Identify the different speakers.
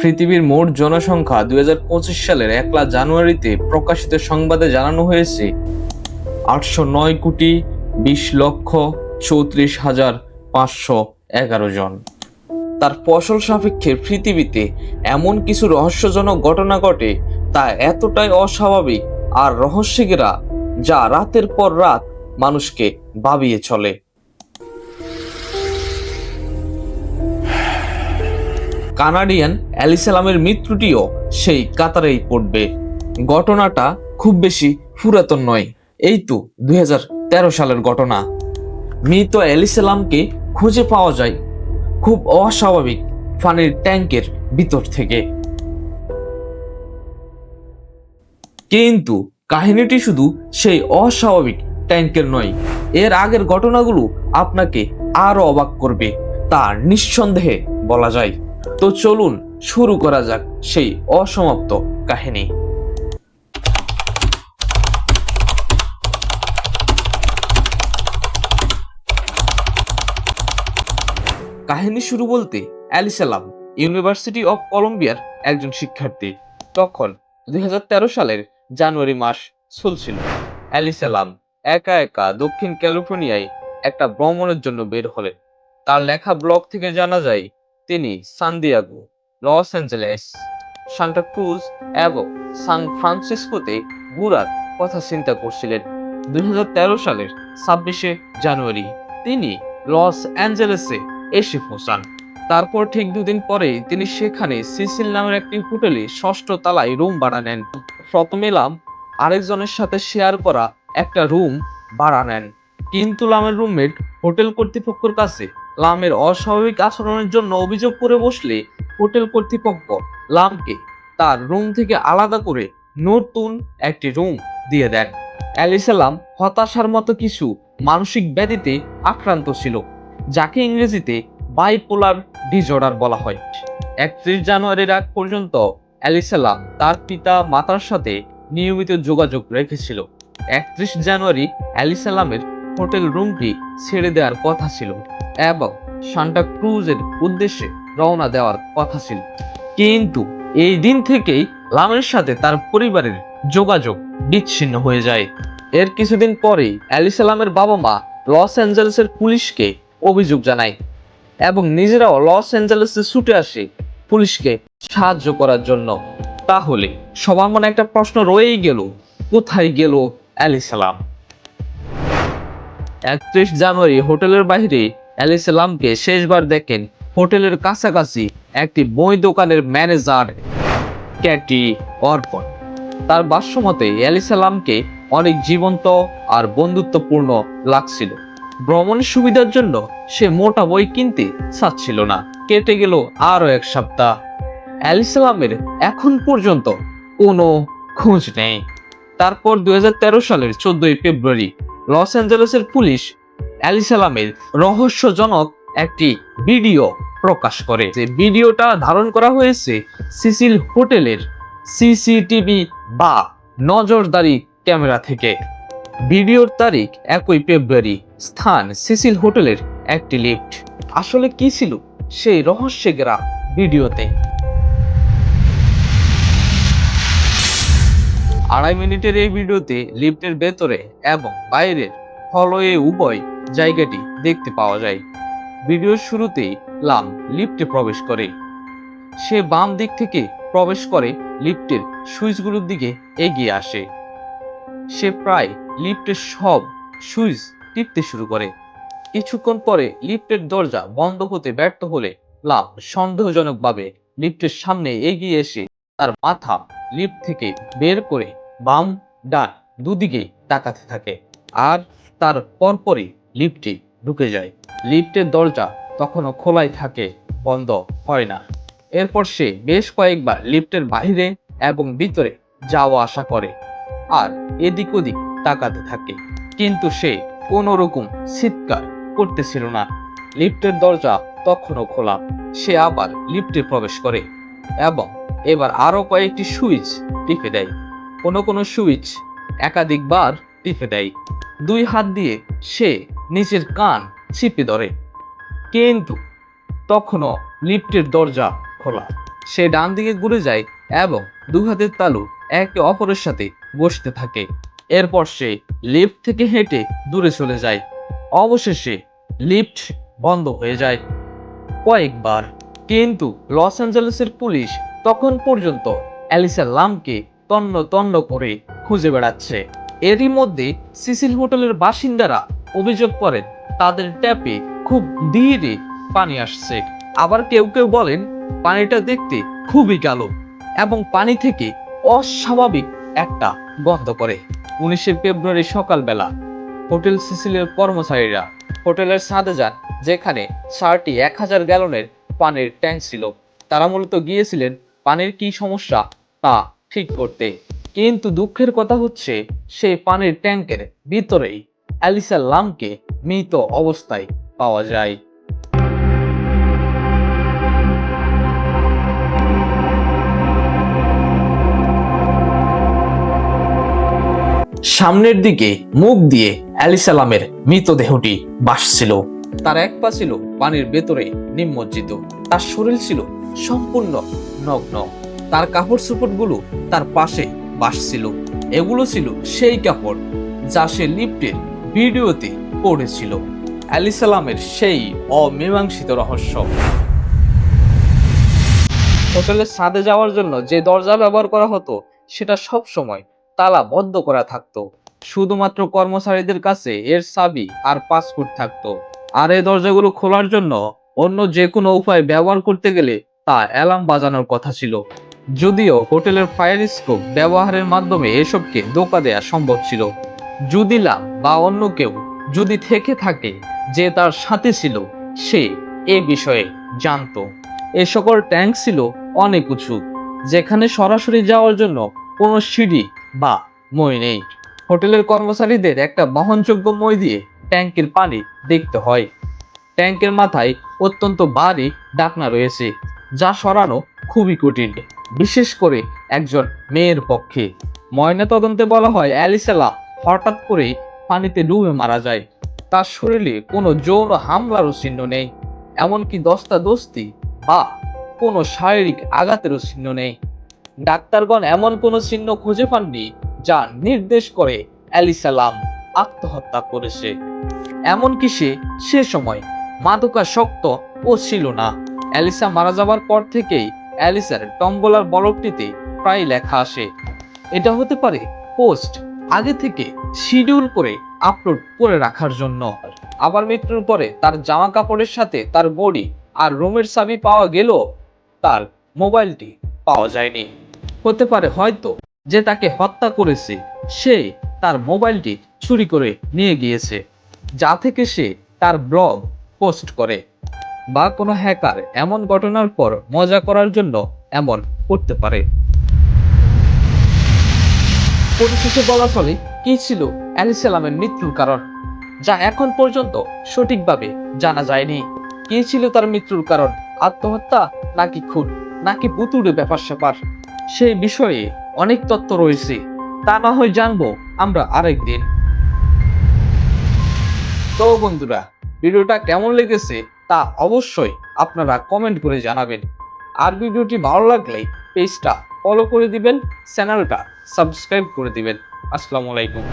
Speaker 1: পৃথিবীর মোট জনসংখ্যা দু হাজার পঁচিশ সালের একলা জানুয়ারিতে প্রকাশিত সংবাদে জানানো হয়েছে, আটশো নয় কোটি বিশ লক্ষ চৌত্রিশ হাজার পাঁচশো এগারো জন। তার ফসল সাপেক্ষে পৃথিবীতে এমন কিছু রহস্যজনক ঘটনা ঘটে তা এতটাই অস্বাভাবিক আর রহস্যেরা যা রাতের পর রাত মানুষকে ভাবিয়ে চলে। কানাডিয়ান অ্যালিসালামের মৃত্যুটিও সেই কাতারেই পড়বে। ঘটনাটা খুব বেশি পুরাতন নয়, এই তো দু হাজার তেরো সালের ঘটনা। মৃত অ্যালিসালামকে খুঁজে পাওয়া যায় খুব অস্বাভাবিক পানির ট্যাঙ্কের ভিতর থেকে। কিন্তু কাহিনীটি শুধু সেই অস্বাভাবিক ট্যাঙ্কের নয়, এর আগের ঘটনাগুলো আপনাকে আরও অবাক করবে, তা নিঃসন্দেহে বলা যায়। তো চলুন শুরু করা যাক সেই অসমাপ্ত কাহিনী। কাহিনী শুরু বলতে অ্যালিসালাম ইউনিভার্সিটি অফ কলম্বিয়ার একজন শিক্ষার্থী। তখন দুই হাজার তেরো সালের জানুয়ারি মাস চলছিল। অ্যালিসালাম একা একা দক্ষিণ ক্যালিফোর্নিয়ায় একটা ভ্রমণের জন্য বের হলেন। তার লেখা ব্লগ থেকে জানা যায় তিনি San Diego Los Angeles, Santa Cruz এবং সান ফ্রান্সিসকোতে ঘোরার কথা চিন্তা করছিলেন। দুই হাজার তেরো সালের ছাব্বিশে জানুয়ারি তিনি লস অ্যাঞ্জেলেসে এসে পৌঁছান। তারপর ঠিক দুদিন পরেই তিনি সেখানে সিসিল নামের একটি হোটেলে ষষ্ঠ তালায় রুম ভাড়া নেন। প্রথমে লাম আরেকজনের সাথে শেয়ার করা একটা রুম ভাড়া নেন। কিন্তু লামের রুমমেট হোটেল কর্তৃপক্ষের কাছে লামের অস্বাভাবিক আচরণের জন্য অভিযোগ করে বসলে হোটেল কর্তৃপক্ষ লামকে তার রুম থেকে আলাদা করে নতুন একটি রুম দিয়ে দেন। অ্যালিসালাম হতাশার মতো কিছু মানসিক ব্যাধিতে আক্রান্ত ছিল, যাকে ইংরেজিতে বাইপোলার ডিজর্ডার বলা হয়। একত্রিশ জানুয়ারির আগ পর্যন্ত অ্যালিসালাম তার পিতা মাতার সাথে নিয়মিত যোগাযোগ রেখেছিল। একত্রিশ জানুয়ারি অ্যালিসালামের হোটেল রুমটি ছেড়ে দেওয়ার কথা ছিল। এবং সান্টা ক্রুজের উদ্দেশ্যে রওনা দেওয়ার কথা ছিল। কিন্তু এই দিন থেকেই লামের সাথে তার পরিবারের যোগাযোগ বিচ্ছিন্ন হয়ে যায়। এর কিছুদিন পরেই অ্যালিসালামের বাবা মা লস অ্যাঞ্জেলেসের পুলিশকে অভিযোগ জানায় এবং নিজেরাও লস অ্যাঞ্জেলেসে ছুটে আসে পুলিশকে সাহায্য করার জন্য। তাহলে সবার মনে একটা প্রশ্ন রয়েই গেল, কোথায় গেল অ্যালিসালাম একত্রিশ জানুয়ারি হোটেলের বাইরে অ্যালিসালামকে শেষবার দেখেন হোটেলের কাছাকাছি একটি বই দোকানের ম্যানেজার, ক্যাটি অর্পণ তার ভাষ্যমতে অ্যালিসালামকে অনেক জীবন্ত আর বন্ধুত্বপূর্ণ লাগছিল। ভ্রমণের সুবিধার জন্য সে মোটা বই কিনতে চাচ্ছিল না। কেটে গেল আরও এক সপ্তাহ। অ্যালিসালামের এখন পর্যন্ত কোনো খোঁজ নেই। তারপর দুই হাজার তেরো সালের চোদ্দই ফেব্রুয়ারি লস অ্যাঞ্জেলেসের পুলিশ অ্যালিসালামের রহস্যজনক একটি ভিডিও প্রকাশ করে। যে ভিডিওটা ধারণ করা হয়েছে সিসিল হোটেলের সিসিটিভি বা নজরদারি ক্যামেরা থেকে। ভিডিওর তারিখ একই ফেব্রুয়ারি। স্থান সিসিল হোটেলের একটি লিফট। আসলে কি ছিল সেই রহস্যে ঘেরা ভিডিওতে? আড়াই মিনিটের এই ভিডিওতে লিফটের ভেতরে এবং বাইরের হলওয়ে উভয় জায়গাটি দেখতে পাওয়া যায়। ভিডিওর শুরুতেই লাম লিফটে প্রবেশ করে। সে বাম দিক থেকে প্রবেশ করে লিফটের সুইচগুলোর দিকে এগিয়ে আসে। সে প্রায় লিফটের সব সুইচ টিপতে শুরু করে। কিছুক্ষণ পরে লিফটের দরজা বন্ধ হতে ব্যর্থ হলে লাম সন্দেহজনকভাবে লিফটের সামনে এগিয়ে এসে তার মাথা লিফট থেকে বের করে বাম ডান দুদিকে তাকাতে থাকে। আর তার পরপরই লিফটে ঢুকে যায়। লিফটের দরজা তখনও খোলাই থাকে, বন্ধ হয় না। এরপর সে বেশ কয়েকবার লিফটের বাইরে এবং ভিতরে যাওয়া আসা করে আর এদিক ওদিক তাকাতে থাকে। কিন্তু সে কোনো রকম চিৎকার করতেছিল না। লিফটের দরজা তখনও খোলা, সে আবার লিফটে প্রবেশ করে এবং এবার আরও কয়েকটি সুইচ টিপে দেয়। কোনো কোনো সুইচ একাধিকবার টিপে দেয়। দুই হাত দিয়ে সে নিচের কান চিপে ধরে। কিন্তু তখনও লিফটের দরজা খোলা। সে ডান দিকে ঘুরে যায় এবং দু হাতের তালু একে অপরের সাথে বসতে থাকে। এরপর সে লিফট থেকে হেঁটে দূরে চলে যায়। অবশেষে লিফট বন্ধ হয়ে যায় কয়েকবার। কিন্তু লস অ্যাঞ্জেলেসের পুলিশ তখন পর্যন্ত অ্যালিসা লামকে তন্ন তন্ন করে খুঁজে বেড়াচ্ছে। এরই মধ্যে সিসিল হোটেলের বাসিন্দারা অভিযোগ করেন, তাদের ট্যাপে খুব ধীরে পানি আসছে। আবার কেউ কেউ বলেন, পানিটা দেখতে খুবই কালো এবং পানি থেকে অস্বাভাবিক একটা গন্ধ করে। উনিশে ফেব্রুয়ারি সকালবেলা হোটেল সিসিলের কর্মচারীরা হোটেলের ছাদে যান, যেখানে চারটি এক হাজার গ্যালনের পানির ট্যাঙ্ক ছিল। তারা মূলত গিয়েছিলেন পানির কি সমস্যা তা ঠিক করতে। কিন্তু দুঃখের কথা হচ্ছে, সেই পানির ট্যাঙ্কের ভিতরেই অ্যালিসা লামকে মৃত অবস্থায় পাওয়া যায়। সামনের দিকে মুখ দিয়ে অ্যালিসালামের মৃতদেহটি ভাসছিল তার এক পা ছিল পানির ভেতরে নিমজ্জিত, তার শরীর ছিল সম্পূর্ণ নগ্ন। তার কাপড় চোপড়গুলো তার পাশে ভাসছিল এগুলো ছিল সেই কাপড় যা সে লিফটের ভিডিওতে পড়েছিল। অ্যালিসালামের সেই অমীমাংসিত রহস্য। হোটেলের ছাদে যাওয়ার জন্য যে দরজা ব্যবহার করা হতো, সেটা সব সময় তালা বন্ধ করা থাকতো। শুধুমাত্র কর্মচারীদের কাছে এর চাবি আর পাসপোর্ট থাকতো। আর এই দরজাগুলো খোলার জন্য অন্য যে কোনো উপায় ব্যবহার করতে গেলে তা অ্যালার্ম বাজানোর কথা ছিল। যদিও হোটেলের ফায়ার স্কোপ ব্যবহারের মাধ্যমে এসবকে ধোকা দেওয়া সম্ভব ছিল। যদি লাভ বা অন্য কেউ যদি থেকে থাকে যে তার সাথে ছিল, সে এ বিষয়ে জানতো। এ সকল ট্যাঙ্ক ছিল অনেক উঁচু, যেখানে সরাসরি যাওয়ার জন্য কোনো সিঁড়ি বা মই নেই। হোটেলের কর্মচারীদের একটা বহনযোগ্য মই দিয়ে ট্যাঙ্কের পানি দেখতে হয়। ট্যাঙ্কের মাথায় অত্যন্ত ভারী ডাকনা রয়েছে, যা সরানো খুবই কঠিন। বিশেষ করে একজন মেয়ের পক্ষে। ময়না তদন্তে বলা হয়, অ্যালিসেলা হঠাৎ করে পানিতে ডুবে মারা যায়। তার শরীরে কোনো যৌন হামলারও চিহ্ন নেই, এমনকি দস্তা দস্তি বা কোনো শারীরিক আঘাতেরও চিহ্ন নেই। ডাক্তারগণ এমন কোনো চিহ্ন খুঁজে পাননি যা নির্দেশ করে অ্যালিসালাম আত্মহত্যা করেছে। এমনকি সে সে সময় মাদকাসক্ত ও ছিল না। অ্যালিসা মারা যাবার পর থেকেই অ্যালিসার টম্বলার বলকটিতে প্রায় লেখা আসে, এটা হতে পারে পোস্ট আগে থেকে শিডিউল করে আপলোড করে রাখার জন্য। আবার মৃত্যুর পরে তার জামা কাপড়ের সাথে তার বডি আর রুমের চাবি পাওয়া গেলেও তার মোবাইলটি পাওয়া যায়নি। হতে পারে হয়তো যে তাকে হত্যা করেছে, সে তার মোবাইলটি চুরি করে নিয়ে গিয়েছে, যা থেকে সে তার ব্লগ পোস্ট করে। বা কোনো হ্যাকার এমন ঘটনার পর মজা করার জন্য এমন করতে পারে। পরিশেষে বলা চলে, কি ছিল অ্যালিসালামের মৃত্যুর কারণ? যা এখন পর্যন্ত সঠিকভাবে জানা যায়নি। কি ছিল তার মৃত্যুর কারণ? আত্মহত্যা নাকি খুন? নাকি পুতুরে ব্যাপার স্যাপার? সেই বিষয়ে অনেক তথ্য রয়েছে। তা না হয় জানব আমরা আরেক দিন। তো বন্ধুরা, ভিডিওটা কেমন লেগেছে তা অবশ্যই আপনারা কমেন্ট করে জানাবেন। আর ভিডিওটি ভালো লাগলে পেজটা ফলো করে দিবেন চ্যানেলটা সাবস্ক্রাইব করে দিবেন। আসসালামু আলাইকুম।